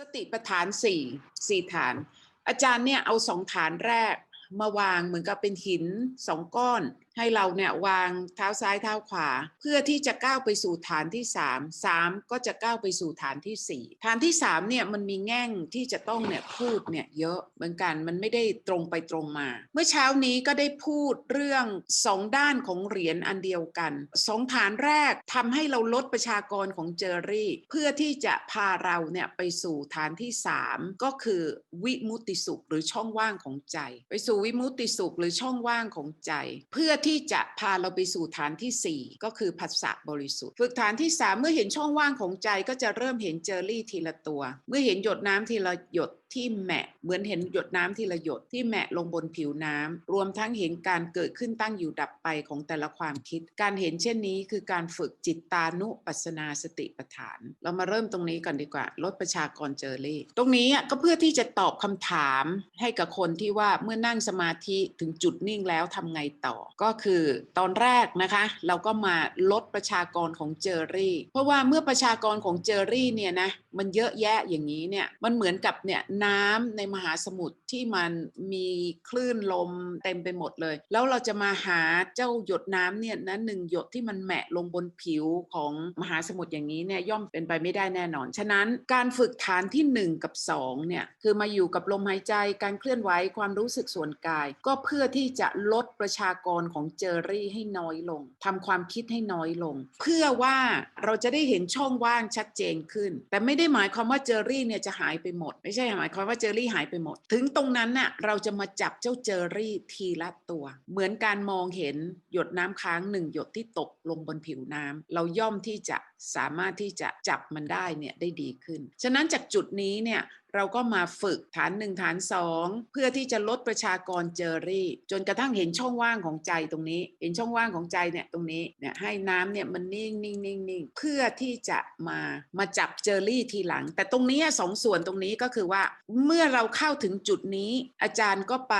สติปัฏฐานสี่สี่ฐาน อาจารย์เนี่ยเอาสองฐานแรกมาวางเหมือนกับเป็นหินสองก้อน ให้เราเนี่ยวางเท้าซ้ายเท้าขวา เพื่อที่จะก้าวไปสู่ฐานที่สามสามก็จะก้าวไปสู่ฐานที่สี่ฐานที่สามเนี่ยมันมีแง่งที่จะต้องเนี่ยพูดเนี่ยเยอะเหมือนกันมันไม่ได้ตรงไปตรงมา เมื่อเช้านี้ก็ได้พูดเรื่องสองด้านของเหรียญอันเดียวกันสองฐานแรกทำให้เราลดประชากรของเจอรี่ เพื่อที่จะพาเราเนี่ยไปสู่ฐานที่สามก็คือวิมุติสุขหรือช่องว่างของใจ ไปสู่วิมุตติสุขหรือช่องว่างของใจ เพื่อที่จะพาเราไปสู่ฐานที่สี่ก็คือผัสสะบริสุทธิ์ ฝึกฐานที่สามเมื่อเห็นช่องว่างของใจก็จะเริ่มเห็นเจอรี่ทีละตัว เมื่อเห็นหยดน้ำทีละหยด ที่แมะเหมือนเห็นหยดน้ำทีละหยดที่แมะลงบนผิวน้ำรวมทั้งเห็นการเกิดขึ้นตั้งอยู่ดับไปของแต่ละความคิด การเห็นเช่นนี้คือการฝึกจิตตานุปัสนาสติปัฏฐาน เรามาเริ่มตรงนี้ก่อนดีกว่า ลดประชากรเจอรี่ ตรงนี้อะก็เพื่อที่จะตอบคำถามให้กับคนที่ว่าเมื่อนั่งสมาธิถึงจุดนิ่งแล้วทำไงต่อ ก็คือตอนแรกนะคะ เราก็มาลดประชากรของเจอรี่ เพราะว่าเมื่อประชากรของเจอรี่เนี่ยนะมันเยอะแยะอย่างนี้เนี่ยมันเหมือนกับเนี่ยน้ำในมหาสมุทรที่มันมีคลื่นลมเต็มไปหมดเลย แล้วเราจะมาหาเจ้าหยดน้ำเนี่ยนะหนึ่งหยดที่มันแหมะลงบนผิวของมหาสมุทรอย่างนี้เนี่ยย่อมเป็นไปไม่ได้แน่นอน ฉะนั้นการฝึกฐานที่ 1 กับ 2เนี่ยคือมาอยู่กับลมหายใจการเคลื่อนไหวความรู้สึกส่วนกาย ก็เพื่อที่จะลดประชากรของเจอรี่ให้น้อยลงทำความคิดให้น้อยลง เพื่อว่าเราจะได้เห็นช่องว่างชัดเจนขึ้น แต่ไม่ได้หมายความว่าเจอรี่เนี่ยจะหายไปหมด ไม่ใช่หมายความว่าเจอรี่หายไปหมด ถึงตรงนั้นน่ะเราจะมาจับเจ้าเจอรี่ทีละตัว เหมือนการมองเห็นหยดน้ำค้างหนึ่งหยดที่ตกลงบนผิวน้ำเราย่อมที่จะสามารถที่จะจับมันได้เนี่ยได้ดีขึ้น ฉะนั้นจากจุดนี้เนี่ย เราก็มาฝึกฐานหนึ่งฐานสองเพื่อที่จะลดประชากรเจอรี่ จนกระทั่งเห็นช่องว่างของใจตรงนี้ เห็นช่องว่างของใจเนี่ยตรงนี้เนี่ยให้น้ำเนี่ยมันนิ่งนิ่งนิ่งนิ่งเพื่อที่จะมามาจับเจอรี่ทีหลัง แต่ตรงนี้สองส่วนตรงนี้ก็คือว่า เมื่อเราเข้าถึงจุดนี้ อาจารย์ก็ไป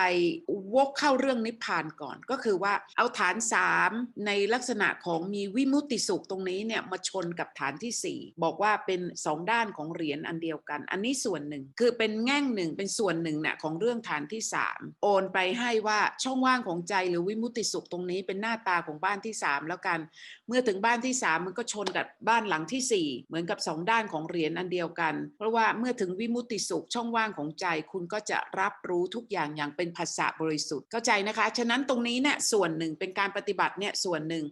วกเข้าเรื่องนิพพานก่อน ก็คือว่าเอาฐานสามในลักษณะของมีวิมุตติสุขตรงนี้เนี่ยมาชนกับฐานที่สี่บอกว่าเป็นสองด้านของเหรียญอันเดียวกัน อันนี้ส่วนหนึ่งคือเป็นแง่งหนึ่งเป็นส่วนหนึ่งเนี่ยของเรื่องฐานที่ 3 โอนไปให้ว่าช่องว่างของใจหรือวิมุตติสุขตรงนี้เป็นหน้าตาของบ้านที่ 3 แล้วกัน เมื่อถึงบ้านที่ 3 มันก็ชนกับบ้านหลังทีสี่4 เหมือนกับ 2 ด้านของเหรียญอันเดียวกัน เพราะว่าเมื่อถึงวิมุตติสุขช่องว่างของใจคุณก็จะรับรู้ทุกอย่างอย่างเป็นภาษาบริริสุทธิ์เข้าใจนะคะ ฉะนั้นตรงนี้เนี่ยส่วนหนึ่งเป็นการปฏิบัติเนี่ยส่วนหนึ่ง